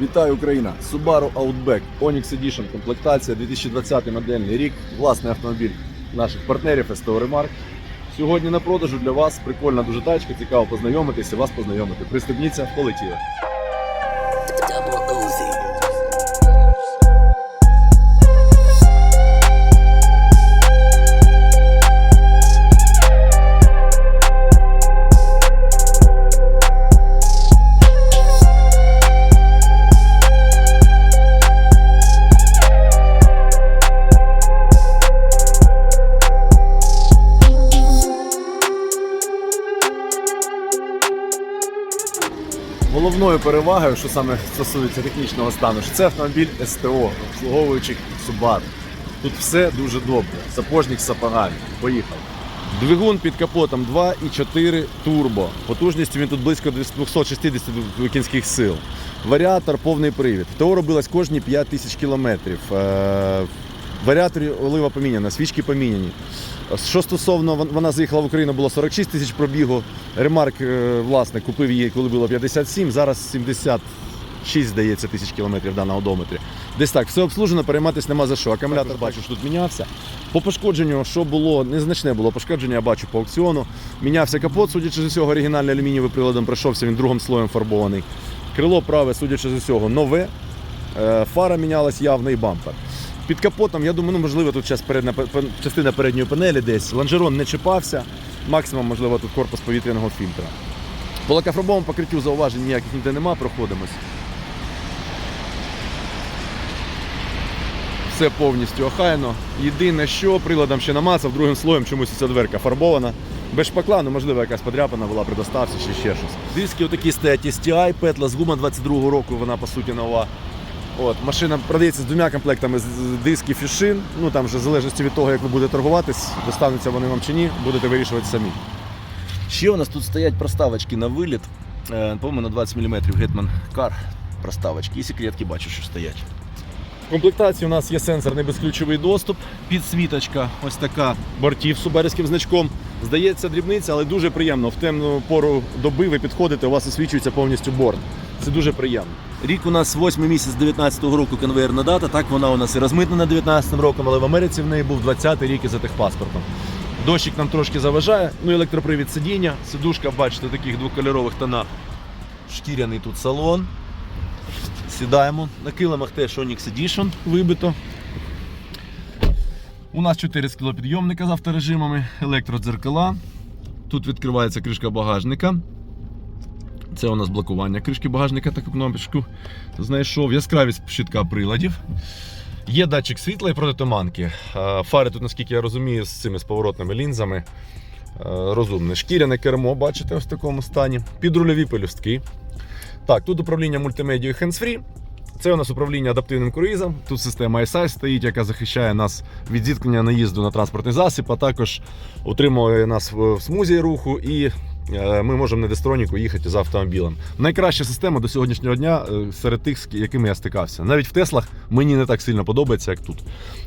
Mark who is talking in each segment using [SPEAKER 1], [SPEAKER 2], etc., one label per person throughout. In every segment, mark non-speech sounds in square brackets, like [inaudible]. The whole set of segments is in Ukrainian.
[SPEAKER 1] Вітаю Україна! Subaru Outback Onyx Edition, комплектація 2020 модельний рік. Власний автомобіль наших партнерів СТО Remark. Сьогодні на продажу для вас прикольна дуже тачка, цікаво познайомитися, вас познайомити. Пристебніться, полетіли. Головною перевагою, що саме стосується технічного стану, що це автомобіль СТО, обслуговуючих Subaru. Тут все дуже добре. Сапожник з сапогами. Поїхали. Двигун під капотом 2,4 турбо. Потужністю він тут близько 260 кінських сил. Варіатор повний привід. ТО робилось кожні 5 тисяч кілометрів. Варіаторі олива поміняна, свічки поміняні. Що стосовно вона заїхала в Україну, було 46 тисяч пробігу. Ремарк, е, власне, купив її, коли було 57, зараз 76, здається, тисяч кілометрів да, на одометрі. Десь так, все обслужено, перейматися нема за що. Акумулятор бачу, що тут мінявся. По пошкодженню, що було, незначне було пошкодження, я бачу по аукціону. Мінявся капот, судячи з усього, оригінальний алюмінієвий приладом пройшовся, він другим слоєм фарбований. Крило праве, судячи з усього, нове. Е, Фара мінялась явно і бампер. Під капотом, я думаю, ну можливо, тут час передня, частина передньої панелі десь. Лонжерон не чіпався. Максимум, можливо, тут корпус повітряного фільтра. По лакофарбовому покриттю зауважень ніяких ніде нема, проходимось. Все повністю охайно. Єдине, що приладом ще намацав, другим слоєм чомусь ця дверка фарбована. Без шпакла, ну можливо, якась подряпана була при доставці чи ще щось. Диски отакі стоять STI, петла з гума 22-го року, вона по суті нова. От, машина продається з двома комплектами з- дисків і шин. Ну там вже в залежності від того, як ви будете торгуватись, достануться вони вам чи ні, будете вирішувати самі. Ще у нас тут стоять проставочки на виліт. Е, По-моєму, на 20 мм Hetman Car проставочки. І секретки бачу, що стоять. В комплектації у нас є сенсорний безключовий доступ, підсвіточка, ось така бортів з субарівським значком. Здається, дрібниця, але дуже приємно. В темну пору доби ви підходите, у вас освічується повністю борт. Це дуже приємно. Рік у нас 8 місяць 19-го року конвейерна дата. Так вона у нас і розмитнена 19-м роком, але в Америці в неї був 20-й рік із техпаспортом. Дощик нам трошки заважає, ну електропривід сидіння. Сидушка, бачите, таких двокольорових тонах. Шкіряний тут салон. Сідаємо. На килимах теж Onyx Edition вибито. У нас 4 склопідйомника з авторежимами, електродзеркала. Тут відкривається кришка багажника. Це у нас блокування кришки багажника, таку кнопочку знайшов. Яскравість щитка приладів. Є датчик світла і протитуманки. Е, Фари тут, наскільки я розумію, з цими з поворотними лінзами. Е, Розумне. Шкіряне кермо, бачите, ось в такому стані. Підрульові пелюстки. Так, тут управління мультимедією hands-free. Це у нас управління адаптивним круїзом. Тут система ISI стоїть, яка захищає нас від зіткнення наїзду на транспортний засіб, а також утримує нас в смузі руху і ми можемо на дестроніку їхати за автомобілем. Найкраща система до сьогоднішнього дня е, серед тих, з якими я стикався. Навіть в Теслах мені не так сильно подобається, як тут.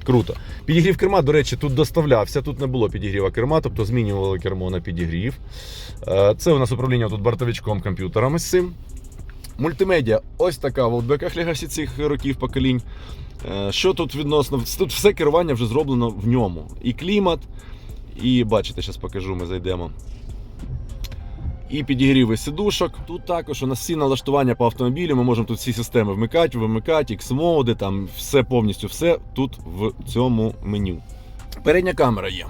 [SPEAKER 1] Круто. Підігрів керма, до речі, тут доставлявся. Тут не було підігріва керма, тобто змінювали кермо на підігрів. Е, Це у нас управління тут бортовичком комп'ютером із цим. Мультимедіа ось така в аутбеках Legacy цих років поколінь. Е, Що тут відносно? Тут все керування вже зроблено в ньому. І клімат, і бачите, зараз покажу, ми зайдемо. І підігріви сидушок. Тут також у нас всі налаштування по автомобілю. Ми можемо тут всі системи вмикати, вимикати, X-моди, там все повністю все тут в цьому меню. Передня камера є.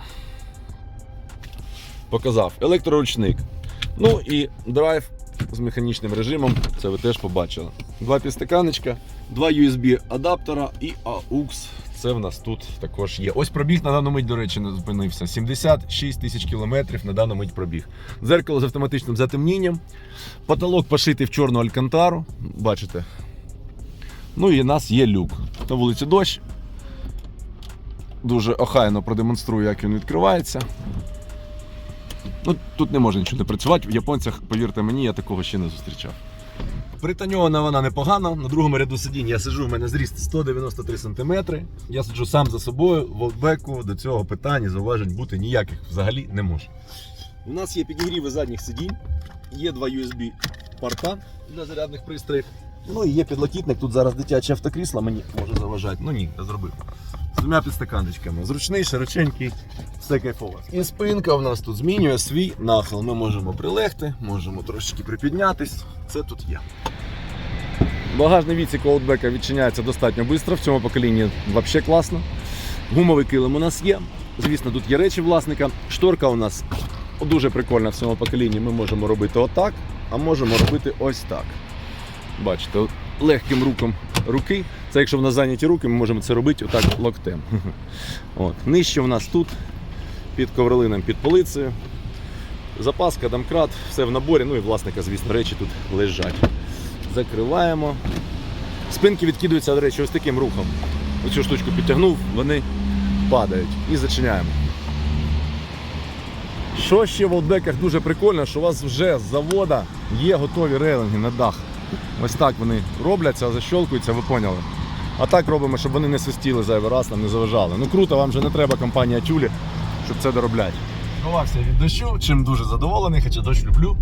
[SPEAKER 1] Показав. Електроручник. Ну і драйв з механічним режимом, це ви теж побачили. Два підстаканечка, два USB адаптера і AUX. Це в нас тут також є. Ось пробіг на дану мить, до речі, не зупинився. 76 тисяч кілометрів на дану мить пробіг. Дзеркало з автоматичним затемнінням. Потолок пошитий в чорну алькантару. Бачите. Ну і у нас є люк. На вулиці дощ. Дуже охайно продемонструю, як він відкривається. Ну, тут не може нічого не працювати. В японцях, повірте мені, я такого ще не зустрічав. Притоньована вона непогано. На другому ряду сидінь я сиджу, в мене зріст 193 см. Я сиджу сам за собою, в аутбеку до цього питань і зауважень бути ніяких взагалі не може. У нас є підігріви задніх сидінь, є два USB порта для зарядних пристроїв. Ну і є підлокітник, тут зараз дитяче автокрісло мені може заважати. Ну ні, зробив. Двома підстаканочками. Зручний, широченький, все кайфово. І спинка у нас тут змінює свій нахил. Ми можемо прилегти, можемо трошечки припіднятись. Це тут є. Багажний відсік Outback відчиняється достатньо швидко. В цьому поколінні взагалі класно. Гумовий килим у нас є. Звісно, тут є речі власника. Шторка у нас дуже прикольна в цьому поколінні. Ми можемо робити отак, а можемо робити ось так. Бачите, легким руком руки. Це якщо в нас зайняті руки, ми можемо це робити отак локтем. [laughs] От. Нижче в нас тут, під ковролином, під полицею. Запаска, домкрат, все в наборі. Ну і власника, звісно, речі тут лежать. Закриваємо. Спинки відкидуються, до речі, ось таким рухом. Оцю штучку підтягнув, вони падають. І зачиняємо. Що ще в олдбеках дуже прикольно, що у вас вже з завода є готові рейлинги на дах. Ось так вони робляться, защолкуються, ви поняли. А так робимо, щоб вони не свистіли зайвий раз, нам не заважали. Ну круто, вам вже не треба компанія Тюлі, щоб це доробляти. Ховався від дощу, чим дуже задоволений, хоча дощ люблю.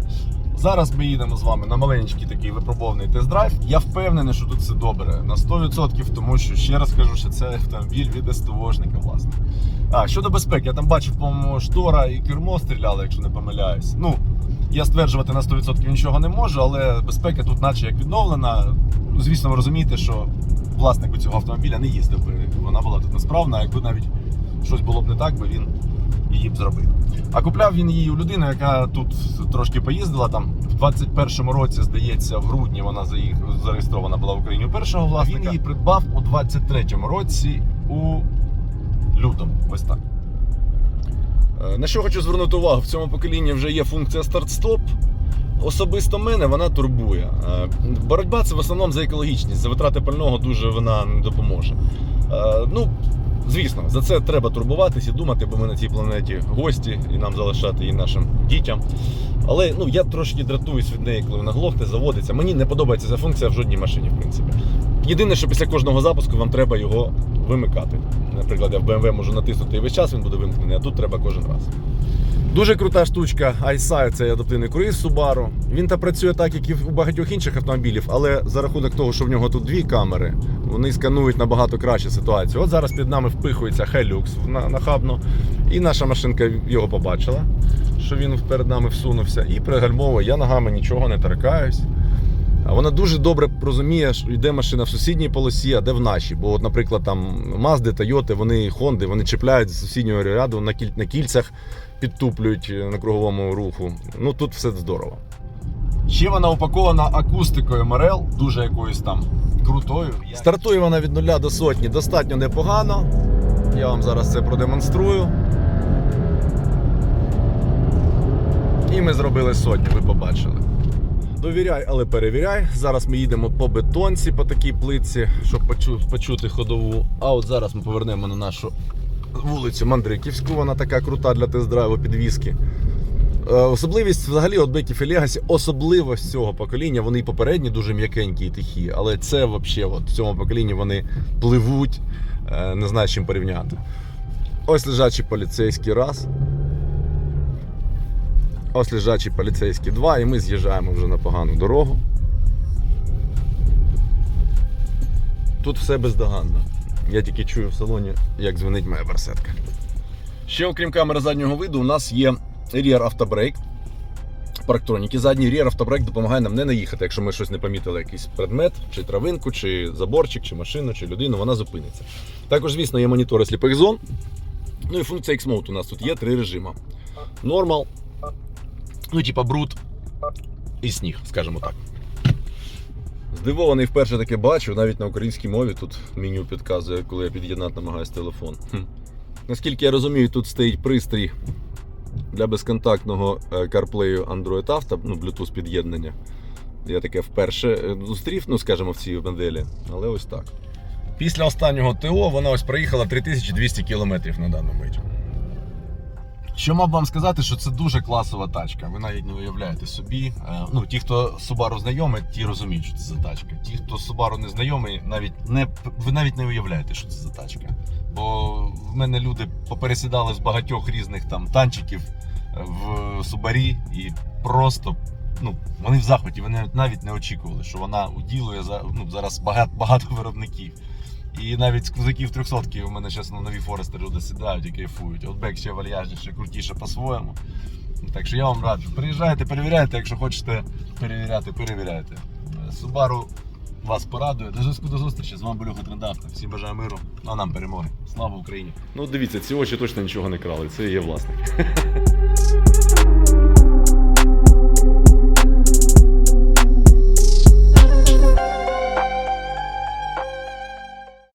[SPEAKER 1] Зараз ми їдемо з вами на маленький такий випробований тест-драйв. Я впевнений, що тут все добре на 100%, тому що ще раз кажу, що це автомобіль від СТОшника, власне. А, щодо безпеки, я там бачив, по-моєму, штора і кермо стріляли, якщо не помиляюсь. Ну, я стверджувати на 100% нічого не можу, але безпека тут наче як відновлена. Звісно, ви розумієте, що власник цього автомобіля не їздив би. Вона була тут несправна, якби навіть щось було б не так, би він її б зробив. А купляв він її у людини, яка тут трошки поїздила. Там в 21-му році, здається, в грудні вона зареєстрована була в Україні у першого власника. Він її придбав у 23-му році у лютому. Ось так. Е, На що хочу звернути увагу, в цьому поколінні вже є функція старт-стоп. Особисто мене вона турбує. Е, Боротьба це в основному за екологічність, за витрати пального дуже вона не допоможе. Е, Ну, звісно, за це треба турбуватись і думати, бо ми на цій планеті гості і нам залишати її нашим дітям. Але ну, я трошки дратуюсь від неї, коли вона глохне, заводиться. Мені не подобається ця функція в жодній машині, в принципі. Єдине, що після кожного запуску вам треба його вимикати. Наприклад, я в BMW можу натиснути і весь час він буде вимкнений, а тут треба кожен раз. Дуже крута штучка iSight, це адаптивний круїз Subaru. Він та працює так, як і у багатьох інших автомобілів, але за рахунок того, що в нього тут дві камери, вони сканують набагато краще ситуацію. От зараз під нами впихується Hilux нахабно, і наша машинка його побачила, що він перед нами всунувся, і пригальмовує. Я ногами нічого не торкаюсь. Вона дуже добре розуміє, що йде машина в сусідній полосі, а де в нашій. Бо, от, наприклад, там Мазди, Тойоти, вони Хонди, вони чіпляють з сусіднього ряду на, на кільцях, підтуплюють е, на круговому руху. Ну тут все здорово. Ще вона упакована акустикою Марел, дуже якоюсь там крутою. Стартує вона від нуля до сотні достатньо непогано. Я вам зараз це продемонструю. І ми зробили сотню, ви побачили. Довіряй, але перевіряй. Зараз ми їдемо по бетонці, по такій плитці, щоб почу- почути ходову. А от зараз ми повернемо на нашу вулицю Мандриківську. Вона така крута для тест-драйву підвіски. Е, Особливість взагалі от Беків і Легасі, особливість цього покоління, вони і попередні дуже м'якенькі і тихі, але це взагалі от в цьому поколінні вони пливуть, е, не знаю з чим порівняти. Ось лежачий поліцейський раз. Ось лежачий поліцейський 2, і ми з'їжджаємо вже на погану дорогу. Тут все бездоганно. Я тільки чую в салоні, як дзвонить моя барсетка. Ще окрім камери заднього виду, у нас є Rear Автобрейк. Парктроніки задній Rear Автобрейк допомагає нам не наїхати, якщо ми щось не помітили, якийсь предмет, чи травинку, чи заборчик, чи машину, чи людину, вона зупиниться. Також, звісно, є монітори сліпих зон. Ну і функція X-Mode у нас тут є три режими. Нормал, ну, типа бруд і сніг, скажімо так. Здивований вперше таке бачу, навіть на українській мові тут меню підказує, коли я під'єднати намагаюся телефон. Хм. Наскільки я розумію, тут стоїть пристрій для безконтактного е, CarPlay Android Auto, ну, Bluetooth під'єднання. Я таке вперше е, зустрів, ну скажімо, в цій моделі, але ось так. Після останнього ТО вона ось проїхала 3200 км на дану мить. Що мав вам сказати, що це дуже класова тачка. Ви навіть не уявляєте собі. Е, Ну, ті, хто Subaru знайомий, ті розуміють, що це за тачка. Ті, хто Subaru не знайомий, навіть не ви навіть не уявляєте, що це за тачка. Бо в мене люди попересідали з багатьох різних там танчиків е, в Субарі і просто ну, вони в захваті, вони навіть не очікували, що вона уділує за, ну, зараз багато, багато виробників. І навіть з козаків 300 у мене зараз на нові Форести люди сідають і кайфують. Outback ще вальяжніше, крутіше по-своєму. Так що я вам раджу. Приїжджайте, перевіряйте, якщо хочете перевіряти, перевіряйте. Е, Subaru вас порадує. До зв'язку до зустрічі. З вами був Люха Всім бажаю миру, а нам перемоги. Слава Україні! Ну дивіться, ці очі точно нічого не крали. Це є власник. [laughs]